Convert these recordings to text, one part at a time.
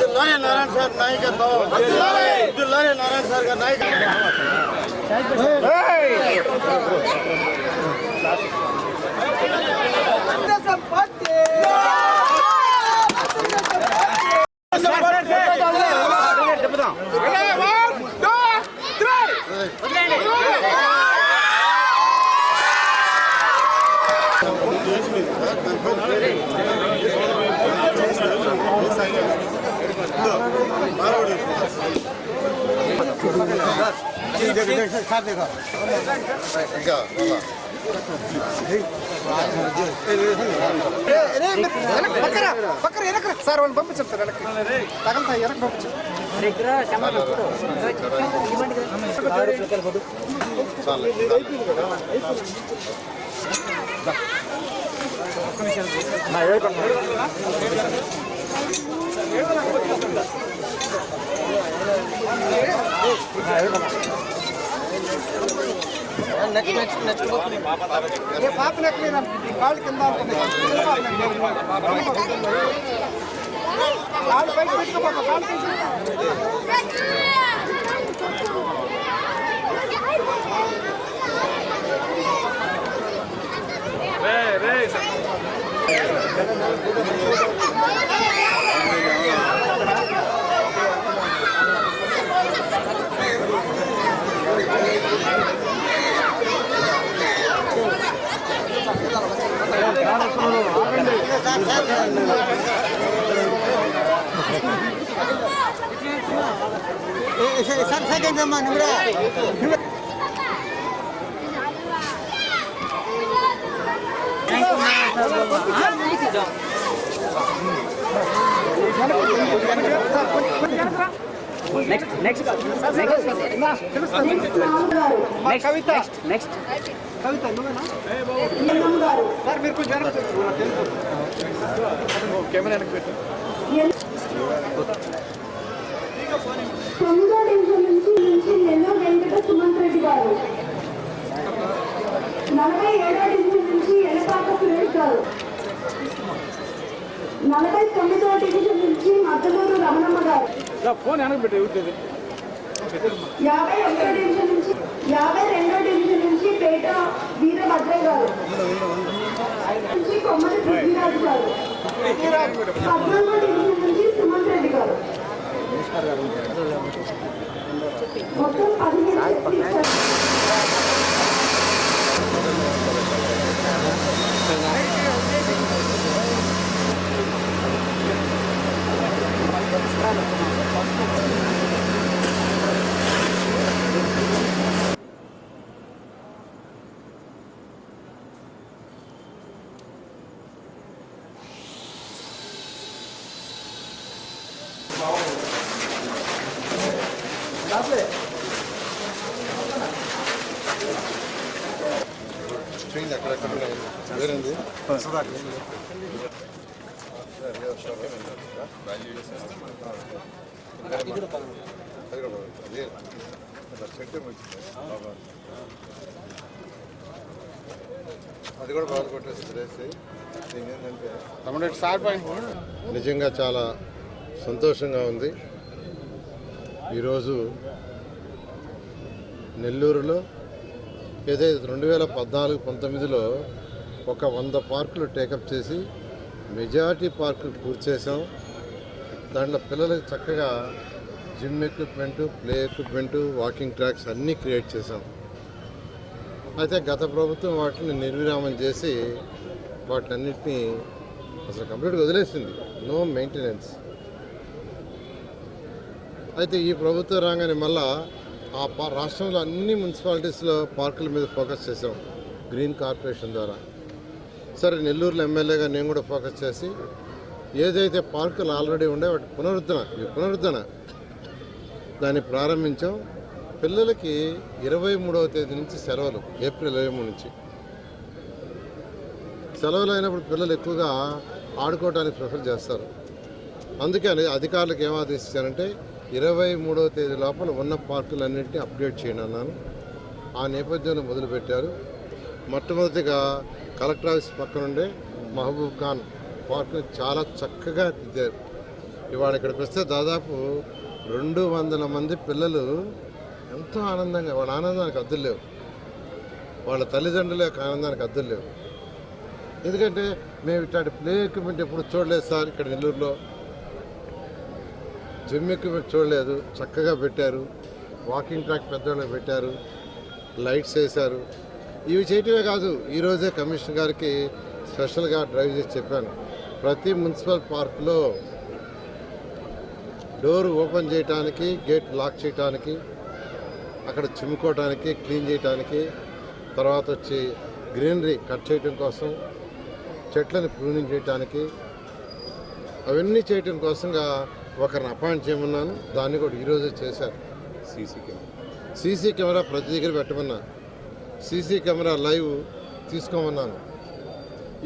दिल्लाए Narayan sir नहीं करता दिल्लाए Narayan sir का नहीं करता ఇంకా పక్కన వెనక సార్ వాళ్ళు పంపించారు సార్ వెనక్కి వెనక పంపించారు చాలు ఏ పాప నెక్కలేదా కాళ్ళు కింద ఉంటుంది చిన్న పాప నెక్కలేదు. కాళ్ళు పైకి పెట్టుకో పాప కాళ్ళు తీసి సార్ సెకండ్ అమ్మా నువ్వు Next next next Kavitha. Next Kavitha నువ్వేనా? సార్ మీరు కొంచెం. కెమెరా వెనక్కి పెట్టు తొమ్మిదో డివిజన్ నుంచి నుంచి నెల్లూరు వెంకట సుమంత్ రెడ్డి గారు నలభై ఏడో డివిజన్ నుంచి ఎలపాక సురేష్ గారు నలభై తొమ్మిదో డివిజన్ నుంచి మద్దలూరు రమణమ్మ గారు ఫోన్ వెనక్కి పెట్టు ఎవరిది యాభై ఒకటో డివిజన్ నుంచి యాభై రెండో డివిజన్ నుంచి పేట వీరభద్రయ్య గారు. నుంచి కొమ్మలి పృథ్వీరాజు గారు. పద్నాలుగో డివిజన్ నుంచి సుమంత్ రెడ్డి గారు. మొత్తం అది కూడా బాగా కొట్టేసి నిజంగా చాలా సంతోషంగా ఉంది. ఈరోజు నెల్లూరులో ఏదైతే రెండు వేల పద్నాలుగు పంతొమ్మిదిలో ఒక వంద పార్కులు టేకప్ చేసి మెజారిటీ పార్కులు పూర్తి చేసాం దాంట్లో పిల్లలకు చక్కగా gym equipment play equipment walking tracks అన్నీ క్రియేట్ చేసాం అయితే గత ప్రభుత్వం వాటిని నిర్విరామం చేసి వాటినన్నింటినీ అసలు కంప్లీట్గా వదిలేసింది. No maintenance. అయితే ఈ ప్రభుత్వ రాగానే మళ్ళా ఆ పా- రాష్ట్రంలో అన్ని మున్సిపాలిటీస్లో పార్కుల మీద ఫోకస్ చేసాం గ్రీన్ కార్పొరేషన్ ద్వారా. సరే నెల్లూరులో ఎమ్మెల్యేగా నేను కూడా ఫోకస్ చేసి ఏదైతే పార్కులు ఆల్రెడీ ఉండే వాటి పునరుద్ధరణ ఈ పునరుద్ధరణ దాన్ని ప్రారంభించాం. పిల్లలకి ఇరవై మూడవ తేదీ నుంచి సెలవులు ఏప్రిల్ ఇరవై మూడు నుంచి. సెలవులు అయినప్పుడు పిల్లలు ఎక్కువగా ఆడుకోవడానికి ప్రిఫర్ చేస్తారు. అందుకని అధికారులకు ఏం ఆదేశించారంటే ఇరవై మూడవ తేదీ లోపల ఉన్న పార్కులన్నింటినీ అప్డేట్ చేయండి అన్నాను. ఆ నేపథ్యంలో మొదలుపెట్టారు. మొట్టమొదటిగా కలెక్టర్ ఆఫీస్ పక్కనుండే మహబూబ్ ఖాన్ పార్కును చాలా చక్కగా దిద్దారు. ఇవాళ ఇక్కడికి వస్తే దాదాపు రెండు వందల మంది పిల్లలు ఎంతో ఆనందంగా వాళ్ళ ఆనందానికి అద్దులు లేవు. వాళ్ళ తల్లిదండ్రుల యొక్క ఆనందానికి అద్దులు లేవు. ఎందుకంటే మేము ఇట్లాంటి ప్లే ఎక్విప్మెంట్ ఎప్పుడు చూడలేదు సార్ ఇక్కడ నెల్లూరులో. జిమ్ ఎక్విప్మెంట్ చూడలేదు. చక్కగా పెట్టారు. వాకింగ్ ట్రాక్ పెద్దవాళ్ళకి పెట్టారు. లైట్స్ వేశారు. ఇవి చేయటమే కాదు ఈరోజే కమిషనర్ గారికి స్పెషల్గా డ్రైవ్ చేసి చెప్పాను. ప్రతి మున్సిపల్ పార్క్లో డోర్ ఓపెన్ చేయడానికి గేట్ లాక్ చేయడానికి అక్కడ చిమ్ముకోవడానికి క్లీన్ చేయడానికి తర్వాత వచ్చి గ్రీనరీ కట్ చేయడం కోసం చెట్లను ప్రూనింగ్ చేయడానికి అవన్నీ చేయటం కోసంగా ఒకరిని అపాయింట్ చేయమన్నాను. దాన్ని కూడా ఈరోజే చేశారు సీసీ కెమెరా. సీసీ కెమెరా ప్రతి దగ్గర పెట్టమన్నా. సీసీ కెమెరా లైవ్ తీసుకోమన్నాను.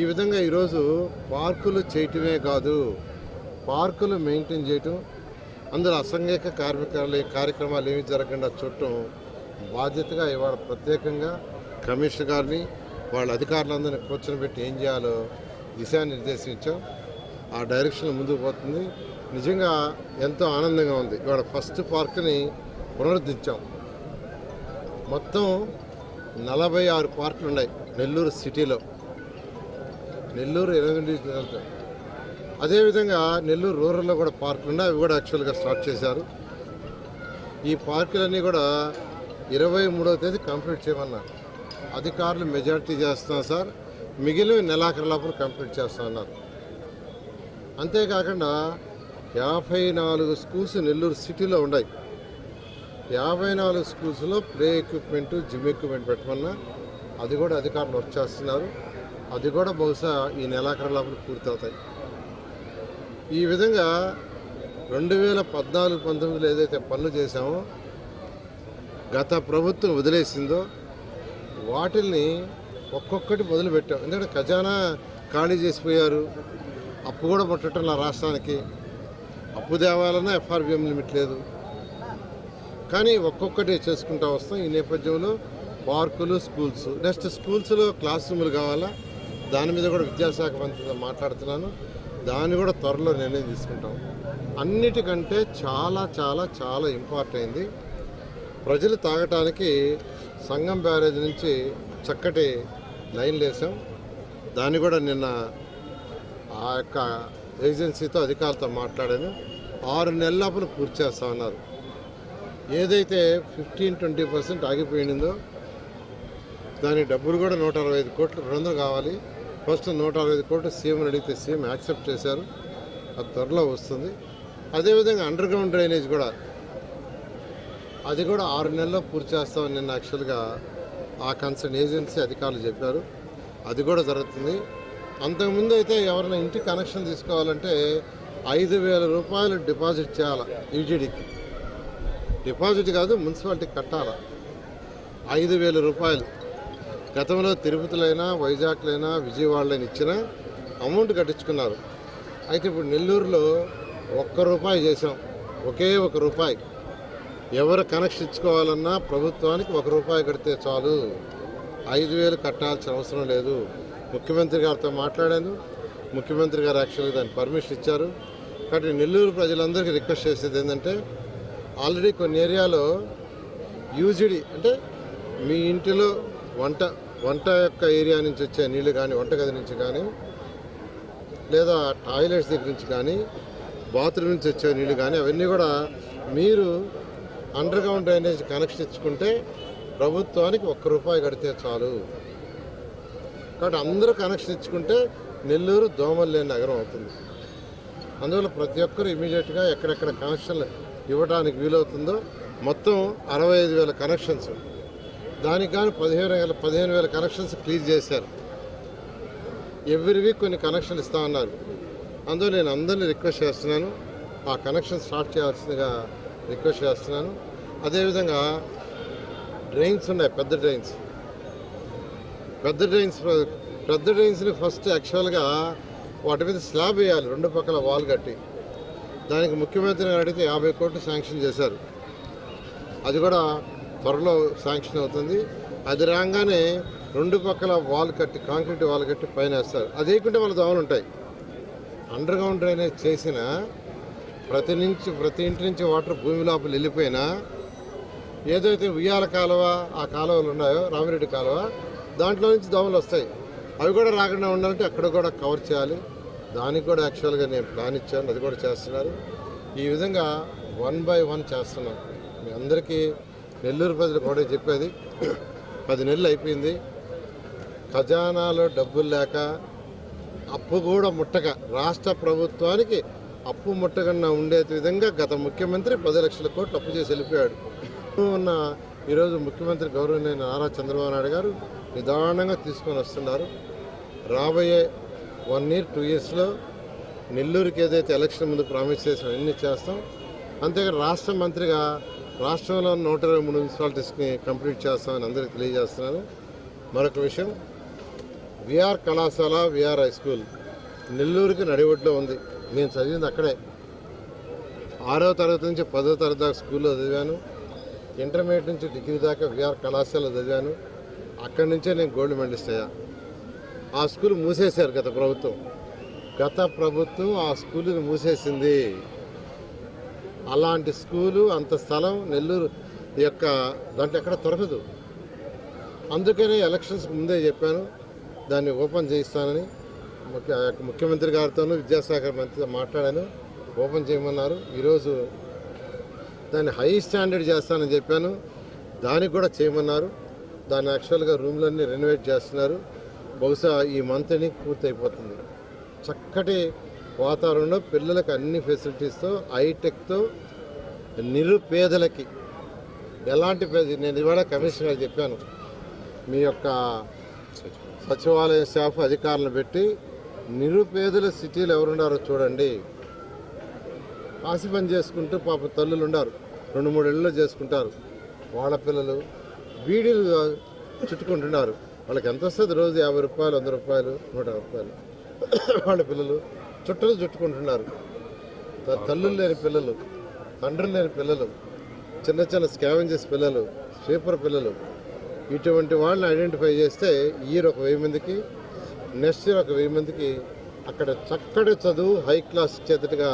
ఈ విధంగా ఈరోజు పార్కులు చేయటమే కాదు పార్కులు మెయింటైన్ చేయటం అందులో అసంఘిక కార్మికాలు కార్యక్రమాలు ఏమి జరగకుండా చూడటం బాధ్యతగా ఇవాళ ప్రత్యేకంగా కమిషనర్ గారిని వాళ్ళ అధికారులందరినీ కూర్చొని పెట్టి ఏం చేయాలో దిశానిర్దేశించాం. ఆ డైరెక్షన్ ముందుకు పోతుంది. నిజంగా ఎంతో ఆనందంగా ఉంది. ఇవాళ ఫస్ట్ పార్క్ని పునరుద్ధరించాం. మొత్తం నలభై ఆరు పార్కులు ఉన్నాయి నెల్లూరు సిటీలో. నెల్లూరు ఎనిమిది అదేవిధంగా నెల్లూరు రూరల్లో కూడా పార్కులు ఉన్నాయి. అవి కూడా యాక్చువల్గా స్టార్ట్ చేశారు. ఈ పార్కులన్నీ కూడా ఇరవై మూడవ తేదీ కంప్లీట్ చేయమన్నారు. అధికారులు మెజారిటీ చేస్తున్నాం సార్. మిగిలిన నెలాఖరు లోపల కంప్లీట్ చేస్తున్నారు అంతేకాకుండా యాభై నాలుగు స్కూల్స్ నెల్లూరు సిటీలో ఉన్నాయి. యాభై నాలుగు స్కూల్స్లో ప్లే ఎక్విప్మెంట్ జిమ్ ఎక్విప్మెంట్ పెట్టమన్నా అది కూడా అధికారులు వర్క్ చేస్తున్నారు. అది కూడా బహుశా ఈ నెలాఖరు లోపల పూర్తవుతాయి. ఈ విధంగా రెండు వేల పద్నాలుగు పంతొమ్మిదిలో ఏదైతే పనులు చేశామో గత ప్రభుత్వం వదిలేసిందో వాటిల్ని ఒక్కొక్కటి మొదలుపెట్టాం. ఎందుకంటే ఖజానా ఖాళీ చేసిపోయారు. అప్పు కూడా పట్టడం నా రాష్ట్రానికి. అప్పు తేవాలన్నా ఎఫ్ఆర్బిఎం లిమిట్ లేదు. కానీ ఒక్కొక్కటి చేసుకుంటా వస్తాం. ఈ నేపథ్యంలో పార్కులు స్కూల్స్. నెక్స్ట్ స్కూల్స్లో క్లాస్ రూములు కావాలా? దాని మీద కూడా విద్యాశాఖ మంత్రితో మాట్లాడుతున్నాను. దాన్ని కూడా త్వరలో నిర్ణయం తీసుకుంటాం. అన్నిటికంటే చాలా చాలా చాలా ఇంపార్ట్ అయింది. ప్రజలు తాగటానికి సంగం బ్యారేజ్ నుంచి చక్కటి లైన్లు వేసాం దాన్ని కూడా నిన్న ఆ యొక్క ఏజెన్సీతో అధికారులతో మాట్లాడాను ఆరు నెలల లోపల పూర్తి చేస్తామన్నారు ఏదైతే ఫిఫ్టీన్ ట్వంటీ పర్సెంట్ ఆగిపోయిందో దాని డబ్బులు కూడా నూట అరవై ఐదు కోట్లు రెండు కావాలి. ఫస్ట్ నూట అరవై ఐదు కోట్లు సీఎం అడిగితే సీఎం యాక్సెప్ట్ చేశారు. అది త్వరలో వస్తుంది. అదేవిధంగా అండర్ గ్రౌండ్ డ్రైనేజ్ కూడా. అది కూడా ఆరు నెలల్లో పూర్తి చేస్తామని నిన్న యాక్చువల్గా ఆ కన్సర్న్ ఏజెన్సీ అధికారులు చెప్పారు. అది కూడా జరుగుతుంది. అంతకుముందు అయితే ఎవరైనా ఇంటి కనెక్షన్ తీసుకోవాలంటే ఐదు వేల రూపాయలు డిపాజిట్ చేయాలి యూజీడీకి. డిపాజిట్ కాదు మున్సిపాలిటీకి కట్టాలి. ఐదు వేల రూపాయలు. గతంలో తిరుపతిలైనా వైజాగ్లైనా విజయవాడలైనా ఇచ్చిన అమౌంట్ కట్టించుకున్నారు. అయితే ఇప్పుడు నెల్లూరులో ఒక్క రూపాయి చేసాం ఒకే ఒక రూపాయి. ఎవరు కనెక్షన్ ఇచ్చుకోవాలన్నా ప్రభుత్వానికి ఒక రూపాయి కడితే చాలు. ఐదు వేలు కట్టాల్సిన అవసరం లేదు. ముఖ్యమంత్రి గారితో మాట్లాడాను. ముఖ్యమంత్రి గారు యాక్చువల్గా దానికి పర్మిషన్ ఇచ్చారు. కాబట్టి నెల్లూరు ప్రజలందరికీ రిక్వెస్ట్ చేసేది ఏంటంటే ఆల్రెడీ కొన్ని ఏరియాలో యూజిడి అంటే మీ ఇంటిలో వంట వంట యొక్క ఏరియా నుంచి వచ్చే నీళ్ళు కానీ వంటగది నుంచి కానీ లేదా టాయిలెట్స్ దగ్గర నుంచి కానీ బాత్రూమ్ నుంచి వచ్చే నీళ్ళు కానీ అవన్నీ కూడా మీరు అండర్ గ్రౌండ్ డ్రైనేజ్ కనెక్షన్ ఇచ్చుకుంటే ప్రభుత్వానికి ఒక్క రూపాయి కడితే చాలు. కాబట్టి అందరూ కనెక్షన్ ఇచ్చుకుంటే నెల్లూరు దోమలు లేని నగరం అవుతుంది. అందువల్ల ప్రతి ఒక్కరు ఇమీడియట్గా ఎక్కడెక్కడ కనెక్షన్లు ఇవ్వడానికి వీలవుతుందో మొత్తం అరవై ఐదు వేల కనెక్షన్స్ దానికి కానీ పదిహేను వేల పదిహేను వేల కనెక్షన్స్ క్లీజ్ చేశారు. ఎవ్రీ వీక్ కొన్ని కనెక్షన్లు ఇస్తామన్నారు. అందులో నేను అందరినీ రిక్వెస్ట్ చేస్తున్నాను. ఆ కనెక్షన్ స్టార్ట్ చేయాల్సిందిగా రిక్వెస్ట్ చేస్తున్నాను. అదేవిధంగా డ్రైన్స్ ఉన్నాయి పెద్ద డ్రైన్స్ పెద్ద డ్రైన్స్ పెద్ద డ్రైన్స్ని ఫస్ట్ యాక్చువల్గా వాటి మీద స్లాబ్ వేయాలి రెండు పక్కల వాల్ కట్టి. దానికి ముఖ్యమంత్రి గారు అడిగితే యాభై కోట్లు శాంక్షన్ చేశారు. అది కూడా త్వరలో శాంక్షన్ అవుతుంది. అది రాగానే రెండు పక్కల వాల్ కట్టి కాంక్రీట్ వాల్ కట్టి పైన వేస్తారు. అది వేయకుంటే వాళ్ళ దోమలు ఉంటాయి. అండర్ గ్రౌండ్ డ్రైనేజ్ చేసిన ప్రతి నుంచి ప్రతి ఇంటి నుంచి వాటర్ భూమి లోపల వెళ్ళిపోయినా ఏదైతే ఉయ్యాల కాలువ ఆ కాలువలు ఉన్నాయో రామిరెడ్డి కాలువ దాంట్లో నుంచి దోమలు వస్తాయి. అవి కూడా రాకుండా ఉండాలంటే అక్కడ కూడా కవర్ చేయాలి. దానికి కూడా యాక్చువల్గా నేను ప్లాన్ ఇచ్చాను. అది కూడా చేస్తున్నారు. ఈ విధంగా వన్ బై వన్ చేస్తున్నాం. మీ అందరికీ నెల్లూరు ప్రజలు కూడా చెప్పేది పది నెలలు అయిపోయింది. ఖజానాలో డబ్బులు లేక అప్పు కూడా ముట్టక రాష్ట్ర ప్రభుత్వానికి అప్పు ముట్టకుండా ఉండే విధంగా గత ముఖ్యమంత్రి పది లక్షల కోట్లు అప్పు చేసి వెళ్ళిపోయాడు. ఉన్న ఈరోజు ముఖ్యమంత్రి గౌరవనీయ నారా చంద్రబాబు నాయుడు గారు నిదానంగా తీసుకొని వస్తున్నారు. రాబోయే వన్ ఇయర్ టూ ఇయర్స్లో నెల్లూరుకి ఏదైతే ఎలక్షన్ ముందు ప్రామిస్ చేసాం అన్ని చేస్తాం. అంతేకాదు రాష్ట్ర మంత్రిగా రాష్ట్రంలో నూట ఇరవై మూడు మున్సిపాలిటీస్ని కంప్లీట్ చేస్తామని అందరికీ తెలియజేస్తున్నాను. మరొక విషయం విఆర్ కళాశాల విఆర్ హై స్కూల్ నెల్లూరుకి నడివొడ్లో ఉంది. నేను చదివింది అక్కడే. ఆరో తరగతి నుంచి పదో తరగతి దాకా స్కూల్లో చదివాను. ఇంటర్మీడియట్ నుంచి డిగ్రీ దాకా విఆర్ కళాశాల చదివాను. అక్కడి నుంచే నేను గోల్డ్ మెడలిస్ట్ అయ్యా. ఆ స్కూల్ మూసేశారు గత ప్రభుత్వం. గత ప్రభుత్వం ఆ స్కూల్ని మూసేసింది. అలాంటి స్కూలు అంత స్థలం నెల్లూరు యొక్క దాంట్లో ఎక్కడ దొరకదు. అందుకనే ఎలక్షన్స్ ముందే చెప్పాను దాన్ని ఓపెన్ చేయిస్తానని. ముఖ్య ముఖ్యమంత్రి గారితోనూ విద్యాశాఖ మంత్రితో మాట్లాడాను. ఓపెన్ చేయమన్నారు. ఈరోజు దాన్ని హై స్టాండర్డ్ చేస్తానని చెప్పాను. దానికి కూడా చేయమన్నారు. దాన్ని యాక్చువల్గా రూమ్లన్నీ రెనోవేట్ చేస్తున్నారు. బహుశా ఈ మంత్ని పూర్తయిపోతుంది. పూర్తి అయిపోతుంది చక్కటి వాతావరణంలో పిల్లలకు అన్ని ఫెసిలిటీస్తో హైటెక్తో నిరుపేదలకి ఎలాంటి పే- నేను ఇవాళ కమిషనర్ చెప్పాను. మీ యొక్క సచివాలయ స్టాఫ్ అధికారులను పెట్టి నిరుపేదల సిటీలు ఎవరున్నారో చూడండి. ఆసి పని చేసుకుంటూ పాప తల్లులు ఉన్నారు రెండు మూడు ఇళ్ళు చేసుకుంటారు. వాళ్ళ పిల్లలు బీడీలు చుట్టుకుంటున్నారు. వాళ్ళకి ఎంత వస్తుంది రోజు? యాభై రూపాయలు వంద రూపాయలు నూట రూపాయలు. వాళ్ళ పిల్లలు చుట్టలు చుట్టుకుంటున్నారు. తల్లులు లేని పిల్లలు తండ్రులు లేని పిల్లలు చిన్న చిన్న స్కావెంజెస్ పిల్లలు స్వీపర్ పిల్లలు ఇటువంటి వాళ్ళని ఐడెంటిఫై చేస్తే ఇయర్ ఒక వెయ్యి మందికి నెక్స్ట్ ఇయర్ ఒక వెయ్యి మందికి అక్కడ చక్కటి చదువు హై క్లాస్ చేతటిగా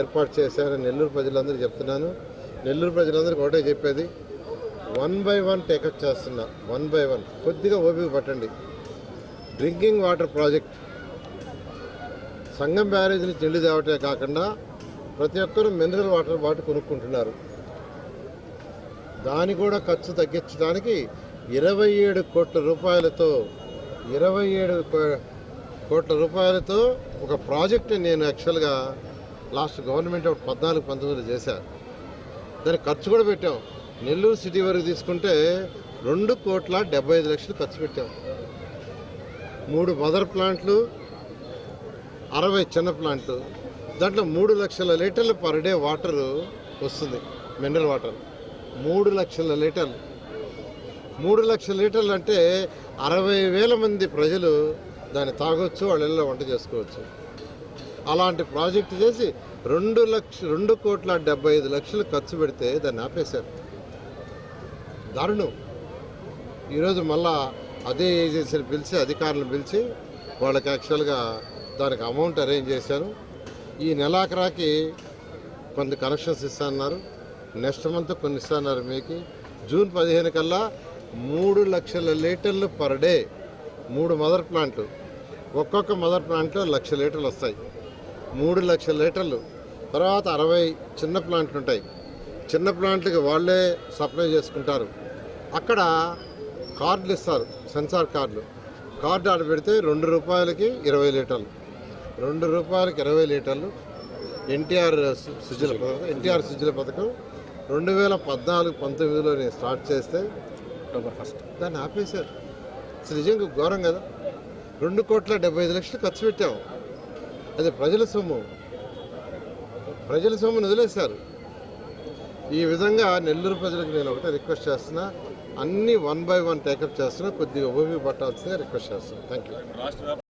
ఏర్పాటు చేశారని నెల్లూరు ప్రజలందరూ చెప్తున్నాను. నెల్లూరు ప్రజలందరికీ ఒకటే చెప్పేది one by one take up చేస్తున్నా వన్ బై వన్. కొద్దిగా ఓపిక పట్టండి. Drinking water project. సంగం బ్యారేజ్ని చెల్లి తేవటే కాకుండా ప్రతి ఒక్కరూ మినరల్ వాటర్ బాటిల్ కొనుక్కుంటున్నారు. దాని కూడా ఖర్చు తగ్గించడానికి ఇరవై ఏడు కోట్ల రూపాయలతో ఇరవై ఏడు కో- కోట్ల రూపాయలతో ఒక ప్రాజెక్ట్ నేను యాక్చువల్గా లాస్ట్ గవర్నమెంట్ ఒక పద్నాలుగు పంతొమ్మిది చేశాను దానికి ఖర్చు కూడా పెట్టాం. నెల్లూరు సిటీ వరకు తీసుకుంటే రెండు కోట్ల డెబ్బై ఐదు లక్షలు ఖర్చు పెట్టాం. మూడు మదర్ ప్లాంట్లు అరవై చిన్న ప్లాంట్లు. దాంట్లో మూడు లక్షల లీటర్లు పర్ డే వాటర్ వస్తుంది మినరల్ వాటర్. మూడు లక్షల లీటర్లు. మూడు లక్షల లీటర్లు అంటే అరవై వేల మంది ప్రజలు దాన్ని తాగొచ్చు వాళ్ళ వంట చేసుకోవచ్చు. అలాంటి ప్రాజెక్టు చేసి రెండు లక్ష రెండు కోట్ల డెబ్బై ఐదు లక్షలు ఖర్చు పెడితే దాన్ని ఆపేశారు. దారుణం. ఈరోజు మళ్ళా అదే ఏజెన్సీని పిలిచి అధికారులను పిలిచి వాళ్ళకి యాక్చువల్గా దానికి అమౌంట్ అరేంజ్ చేశాను ఈ నెలాఖరాకి కొన్ని కనెక్షన్స్ ఇస్తానన్నారు. నెక్స్ట్ మంత్ కొన్ని ఇస్తాన్నారు మీకు. జూన్ పదిహేను కల్లా మూడు లక్షల లీటర్లు పర్ డే మూడు మదర్ ప్లాంట్లు. ఒక్కొక్క మదర్ ప్లాంట్లో లక్ష లీటర్లు వస్తాయి. మూడు లక్షల లీటర్లు. తర్వాత అరవై చిన్న ప్లాంట్లు ఉంటాయి చిన్న ప్లాంట్లకి వాళ్ళే సప్లై చేసుకుంటారు. అక్కడ కార్డులు ఇస్తారు సెన్సార్ కార్డులు. కార్డు ఆడ పెడితే రెండు రూపాయలకి ఇరవై లీటర్లు రెండు రూపాయలకి ఇరవై లీటర్లు. ఎన్టీఆర్ సుజల పథకం ఎన్టీఆర్ సుజల పథకం రెండు వేల పద్నాలుగు పంతొమ్మిదిలో నేను స్టార్ట్ చేస్తే అక్టోబర్ ఫస్ట్. దాన్ని ఆపేశారు. అసలు నిజంగా ఘోరం కదా. రెండు కోట్ల డెబ్బై ఐదు లక్షలు ఖర్చు పెట్టాం. అది ప్రజల సొమ్ము. ప్రజల సొమ్మును వదిలేశారు. ఈ విధంగా నెల్లూరు ప్రజలకు నేను ఒకటే రిక్వెస్ట్ చేస్తున్నా. అన్ని వన్ బై వన్ టేకప్ చేస్తున్నా. కొద్దిగా ఓపిక పట్టాల్సిందే రిక్వెస్ట్ చేస్తున్నా. Thank you